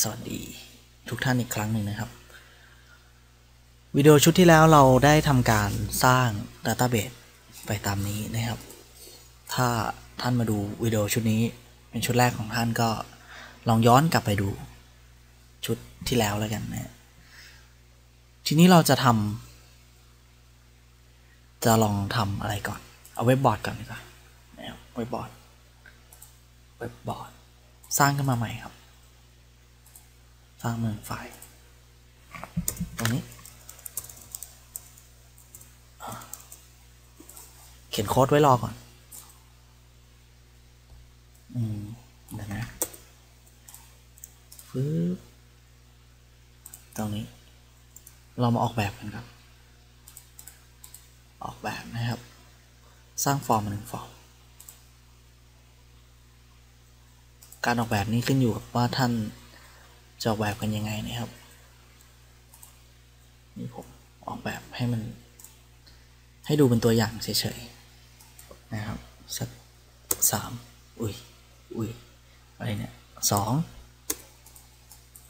สวัสดีทุกท่านอีกครั้งหนึ่งนะครับ วิดีโอชุดที่แล้วเราได้ทำการสร้าง Database ไปตามนี้นะครับ ถ้าท่านมาดูวิดีโอชุดนี้เป็นชุดแรกของท่านก็ลองย้อนกลับไปดูชุดที่แล้วแล้วกันนะทีนี้เราจะทำจะลองทำอะไรก่อน เอาเว็บบอร์ดก่อนดีกว่านะครับเว็บบอร์ดเว็บบอร์ดสร้างขึ้นมาใหม่ครับ สร้างเมืองไฟล์ตรงนี้ เขียนโค้ดไว้รอก่อน อืมเดี๋ยวนะฟึ๊บตรงนี้ เรามาออกแบบกันครับ ออกแบบนะครับ สร้างฟอร์มมาหนึ่งฟอร์ม การออกแบบนี้ขึ้นอยู่กับว่าท่าน จะออกแบบกันยังไงนะครับนี่ผมออกแบบให้มัน ให้ดูเป็นตัวอย่างเฉยๆนะครับสักสามอุ้ยอุ้ยอะไรเนี่ยสอง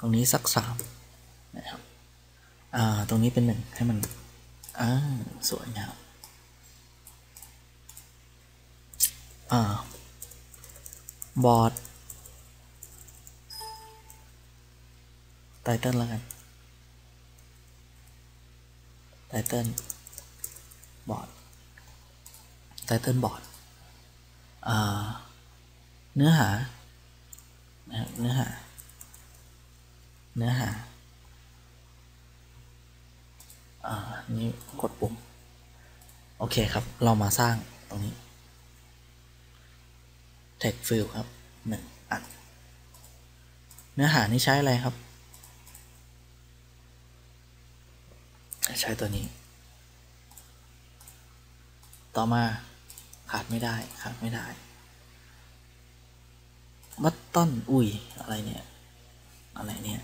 ตรงนี้สักสามนะครับอ่าตรงนี้เป็นหนึ่งให้มันอ่าสวยงามอ่าบอร์ด เติ้ลแล้วกันไตเติ้ลบอร์ดไตเติ้ลบอร์ดเนื้อหานะเนื้อหา เนื้อหา อ่า นี่กดปุ่ม โอเคครับ เรามาสร้างตรงนี้ text field ครับหนึ่งอัน เนื้อหานี่ใช้อะไรครับ ใช้ตัวนี้ ต่อมาขาดไม่ได้ขาดไม่ได้ บัตต้นอุ้ย อะไรเนี่ย อะไรเนี่ย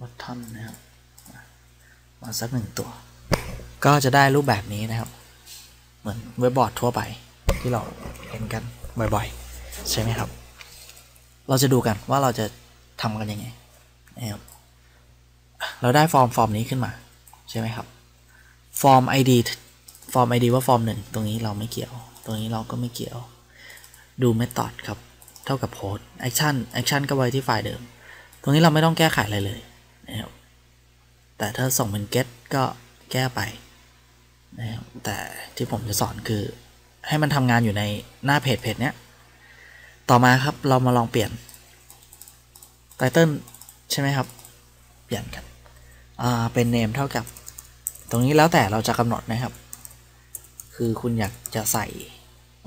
บัตทอนนะครับ มาสักหนึ่งตัว ก็จะได้รูปแบบนี้นะครับ เหมือนเว็บบอร์ดทั่วไปที่เราเห็นกันบ่อยๆ ใช่ไหมครับ เราจะดูกันว่าเราจะทำกันยังไง นะครับเราได้ฟอร์มฟอร์มนี้ขึ้นมาใช่ไหมครับฟอร์ม ID ฟอร์ม ID ว่าฟอร์มหนึ่งตรงนี้เราไม่เกี่ยว ตรงนี้เราก็ไม่เกี่ยว ดู method ครับ เท่ากับ post action action ก็ไว้ที่ไฟล์เดิม ตรงนี้เราไม่ต้องแก้ไขอะไรเลยนะครับแต่ถ้าส่งเป็น get ก็แก้ไปนะครับแต่ที่ผมจะสอนคือ ให้มันทำงานอยู่ในหน้าเพจเพจเนี้ย ต่อมาครับเรามาลองเปลี่ยน title ใช่ไหมครับ เปลี่ยนกันเป็น name เท่ากับ ตรงนี้แล้วแต่เราจะกำหนดนะครับ คือคุณอยากจะใส่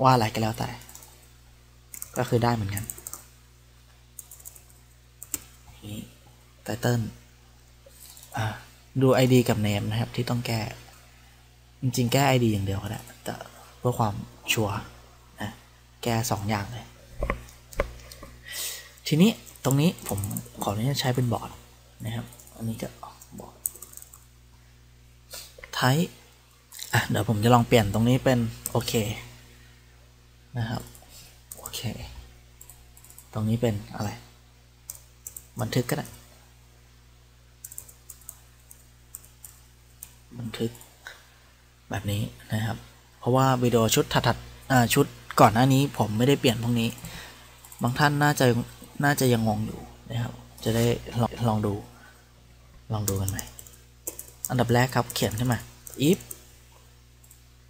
ว่าอะไรก็แล้วแต่ ก็คือได้เหมือนกันนี่ไตเติ้ลดู ID กับ name นะครับที่ต้องแก้ จริงๆ แก้ ID อย่างเดียวก็ได้ แต่เพื่อความชัวร์นะ แก้ 2 อย่างเลย ทีนี้ ตรงนี้ผมขออนุญาตใช้เป็นบอร์ดนะครับ อันนี้จะบอร์ดไทอะเดี๋ยวผมจะลองเปลี่ยนตรงนี้เป็นโอเคนะครับโอเค ตรงนี้เป็นอะไร บันทึกก็ได้ บันทึกแบบนี้นะครับ เพราะว่าวิดีโอชุดถัดๆชุดก่อนหน้านี้ผมไม่ได้เปลี่ยนพวกนี้ บางท่านน่าจะ น่าจะยังงงอยู่นะครับ จะได้ลองลองดู ลองดูกันไหมอันดับแรกครับเขียนขึ้นมา if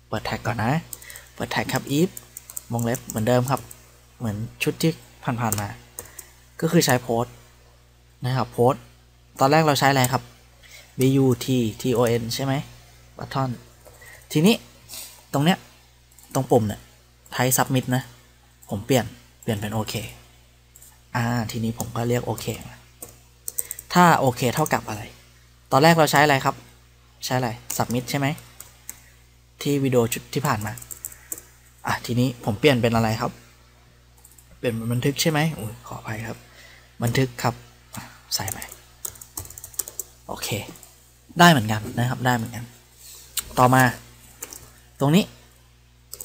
เปิดแท็กก่อนนะ เปิดแท็กครับ if วงเล็บเหมือนเดิมครับ เหมือนชุดที่ผ่านๆมา ก็คือใช้โพสนะครับโพสตอนแรกเราใช้อะไรครับ b u t t o n ใช่ไหมบัตทอนทีนี้ตรงเนี้ย ตรงปุ่มเนี่ยไทย submit นะ ผมเปลี่ยน เปลี่ยนเป็นโอเค อ่าทีนี้ผมก็เรียกโอเคถ้าโอเคเท่ากับอะไร ตอนแรกเราใช้อะไรครับ ใช้อะไร submit ใช่ไหม ที่วิดีโอชุดที่ผ่านมา อะทีนี้ผมเปลี่ยนเป็นอะไรครับ เปลี่ยนเป็นบันทึกใช่ไหมโอ้ยขออภัยครับ บันทึกครับ ใส่ไปโอเค ได้เหมือนกันนะครับ ได้เหมือนกัน ต่อมา ตรงนี้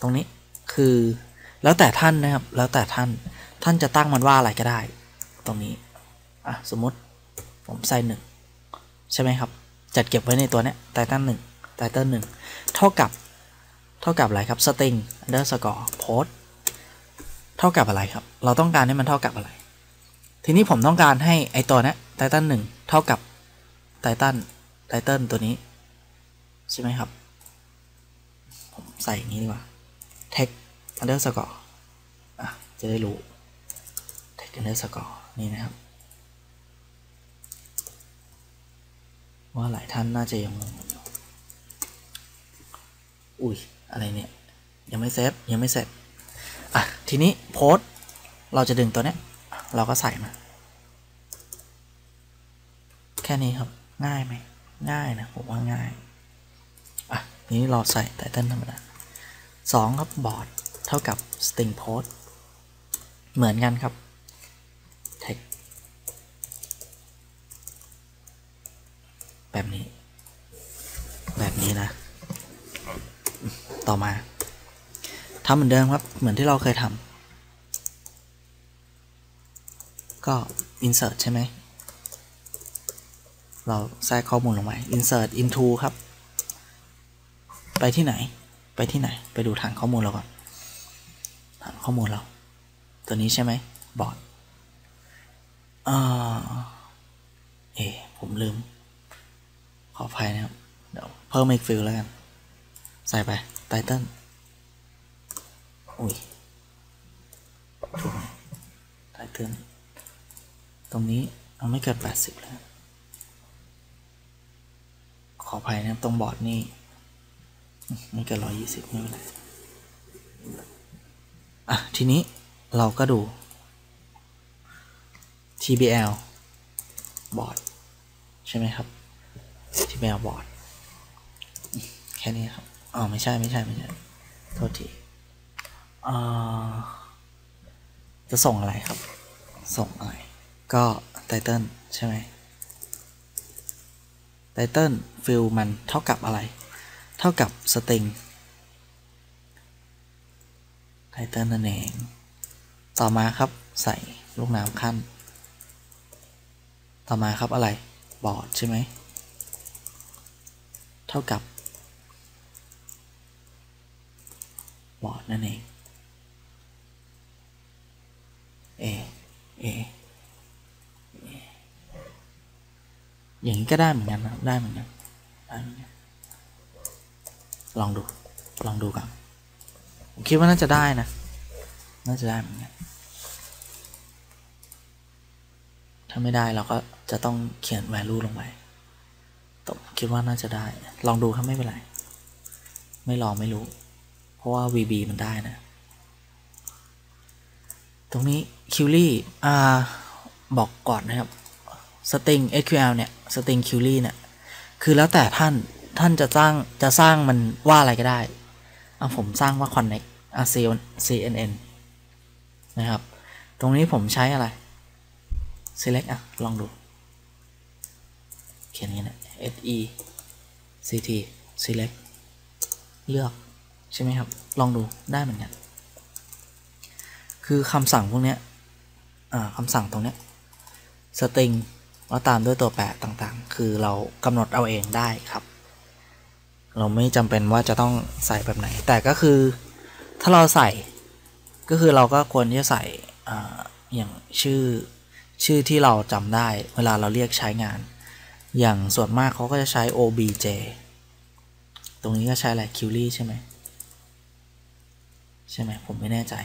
ตรงนี้ คือ แล้วแต่ท่านนะครับ แล้วแต่ท่าน ท่านจะตั้งมันว่าอะไรก็ได้ ตรงนี้อะสมมติผมใส่หนึ่งใช่ไหมครับ จัดเก็บไว้ในตัวเนี้ยไตเติลหนึ่งไตเติลหนึ่งเท่ากับเท่ากับอะไรครับ string underscore post เท่ากับอะไรครับ เราต้องการให้มันเท่ากับอะไร ทีนี้ผมต้องการให้ไอตัวเนี้ยไตเติลหนึ่งเท่ากับไตเติลไตเติลตัวนี้ใช่ไหมครับ ผมใส่อย่างนี้ดีกว่า text underscore อะ จะได้รู้ underscore นี่นะครับ ว่าหลายท่านน่าจะยังงงอยู่อุ้ย อะไรเนี่ย ยังไม่เซฟยังไม่เสร็จอะ ทีนี้โพสเราจะดึงตัวเนี้ย เราก็ใส่มา แค่นี้ครับง่ายไหมง่ายนะผมว่าง่าย อะ นี้เราใส่ไตเติลธรรมดาสองครับบอร์ดเท่ากับ string post เหมือนกันครับ text แบบนี้ แบบนี้นะ ต่อมาทำเหมือนเดิมครับ เหมือนที่เราเคยทำก็ insert ใช่ไหม เราแทรกข้อมูลลงไป insert into ครับ ไปที่ไหน ไปที่ไหน ไปดูฐานข้อมูลเราก่อน ฐานข้อมูลเรา ตัวนี้ใช่ไหมบอร์ดอ่าเอผมลืม ขออภัยนะครับ เดี๋ยวเพิ่มอีกฟิลแล้วกัน ใส่ไปไตเติ้ลอุ้ยถูกไตเติ้ลตรงนี้เอาไม่เกิน80 แล้ว ขออภัยนะครับ ตรงบอร์ดนี่ไม่เกิน120 ไม่เป็นไรอะ ทีนี้เราก็ดู TBL บอร์ดใช่ไหมครับ TBL บอดแค่นี้ครับอ๋อไม่ใช่ไม่ใช่ไม่ใช่โทษทีจะส่งอะไรครับ ส่งอะไรก็ไตเติลใช่ไหมไตเติลฟิลมันเท่ากับอะไร เท่ากับสตริงไตเติลนั่นเอง ต่อมาครับใส่ลูกน้ำขั้น ต่อมาครับอะไร บอร์ดใช่ไหม ท่ากับบอร์ดนั่นเอง A A อย่างนี้ก็ได้เหมือนกันนะได้เหมือนกันได้เหมือนกันลองดู ลองดูกันผมคิดว่าน่าจะได้นะ น่าจะได้เหมือนกัน ถ้าไม่ได้เราก็จะต้องเขียน value ลงไป คิดว่าน่าจะได้ ลองดูครับไม่เป็นไร ไม่ลองไม่รู้ เพราะว่า VB มันได้นะ ตรงนี้ q u e r y อ่าบอกก่อนนะครับ string SQL เนี่ย string q u e r y เนี่ย คือแล้วแต่ท่านท่านจะสร้างจะสร้างมันว่าอะไรก็ได้เอาผมสร้างว่า connect อะ CNN นะครับ ตรงนี้ผมใช้อะไร select อะ ลองดู เขียนอย่างนี้นะ se ct select เลือก ใช่ไหมครับ ลองดูได้เหมือนกัน คือคำสั่งพวกนี้คำสั่งตรงนี้ string แล้วตามด้วยตัวแปรต่างๆ คือเรากำหนดเอาเองได้ครับ เราไม่จำเป็นว่าจะต้องใส่แบบไหน แต่ก็คือถ้าเราใส่ก็คือเราก็ควรที่จะใส่ออย่างชื่อชื่อที่เราจำได้ เวลาเราเรียกใช้งาน อย่างส่วนมากเขาก็จะใช้ obj ตรงนี้ก็ใช้อะไร query ใช่ไหมใช่ไหมผมไม่แน่ใจ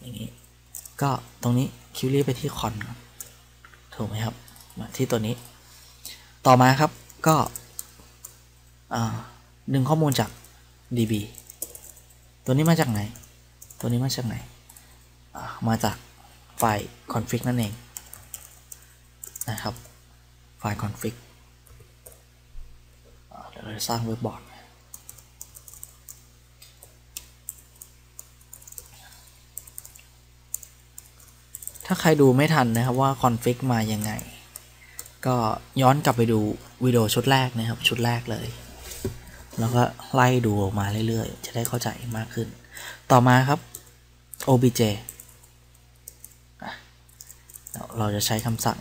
อย่างนี้ ก็ตรงนี้ query ไปที่ con ก่อนถูกไหมครับ มาที่ตัวนี้ ต่อมาครับก็ดึงข้อมูลจาก db ตัวนี้มาจากไหน ตัวนี้มาจากไหน มาจากไฟล์ config นั่นเอง นะครับ ไฟล์ config เดี๋ยวเราจะสร้างเว็บบอร์ดถ้าใครดูไม่ทันนะครับว่า config มายังไง ก็ย้อนกลับไปดูวิดีโอชุดแรกนะครับ ชุดแรกเลย แล้วก็ไล่ดูออกมาเรื่อยๆ จะได้เข้าใจมากขึ้น ต่อมาครับ obj เราจะใช้คำสั่ง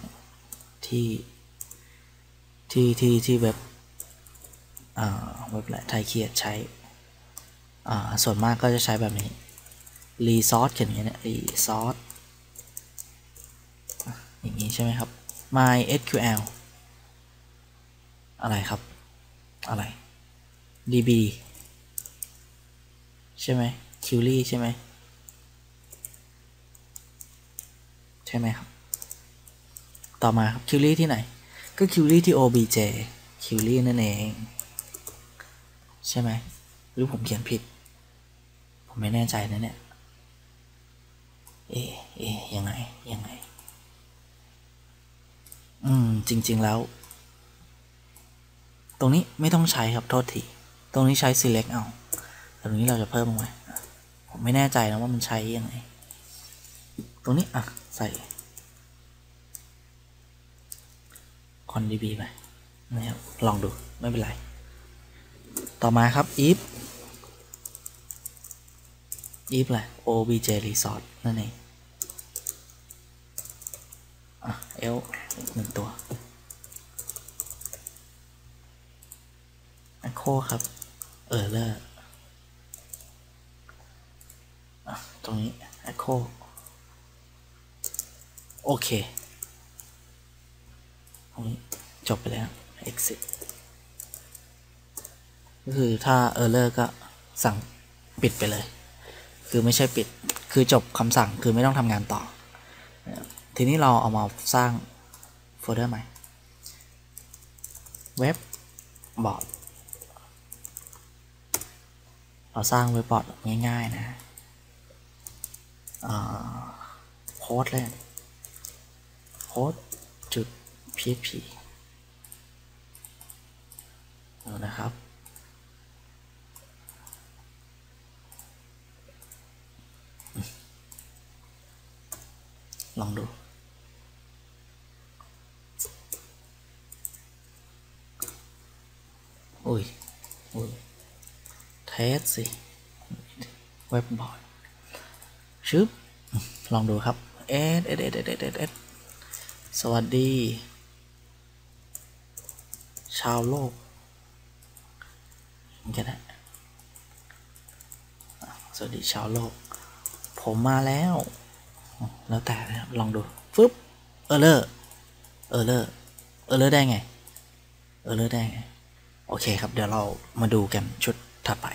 ที่ที่ที่ที่เว็บอ่าเว็บหละไทยเคียดใช้อ่าส่วนมากก็จะใช้แบบนี้ resource เขียนอย่างนี้เนี่ย resource อะอย่างนี้ใช่ไหมครับ mysql อะไรครับ อะไร db ใช่ไหม query ใช่ไหมใช่ไหมครับ ต่อมาครับ query ที่ไหน ก็ query ที่ obj query นั่นเอง ใช่ไหม หรือผมเขียนผิด ผมไม่แน่ใจนะเนี่ย เอ๊เอ๊ยังไง ยังไง อืม จริง ๆ แล้ว ตรงนี้ไม่ต้องใช้ครับ โทษที ตรงนี้ใช้ select เอาแต่ตรงนี้เราจะเพิ่มลงไปผมไม่แน่ใจนะว่ามันใช้ยังไง ตรงนี้ อะ ใส่ คอน db ไปนะครับลองดูไม่เป็นไร ต่อมาครับ if if อะไร obj resource นั่นเองเอะ l หนึ่งตัว echo ครับ error อะตรงนี้ echo โอเคตรงนี้ จบไปแล้ว exit ก็คือถ้า error ก็สั่งปิดไปเลย คือไม่ใช่ปิด คือจบคำสั่งคือไม่ต้องทำงานต่อ ทีนี้เราเอามาสร้างโฟลเดอร์ใหม่ เว็บบอร์ดเราสร้างเว็บบอร์ดง่ายๆนะโค้ดเลยโค้ดจุด php ดูนะครับ ลองดูอุ้ยอุ้ยเทสสิ เว็บบอร์ดชึบ ลองดูครับ เอสเอสเอสเอสเอสเอสสวัสดี ชาวโลก ก็ได้อะสวัสดีชาวโลก ผมมาแล้ว แล้วแต่นะครับลองดูฟึบเออเลอร์เออเลอร์เออเลอร์ได้ไง เออเลอร์ได้ไง โอเคครับ เดี๋ยวเรามาดูกันชุดถัดไป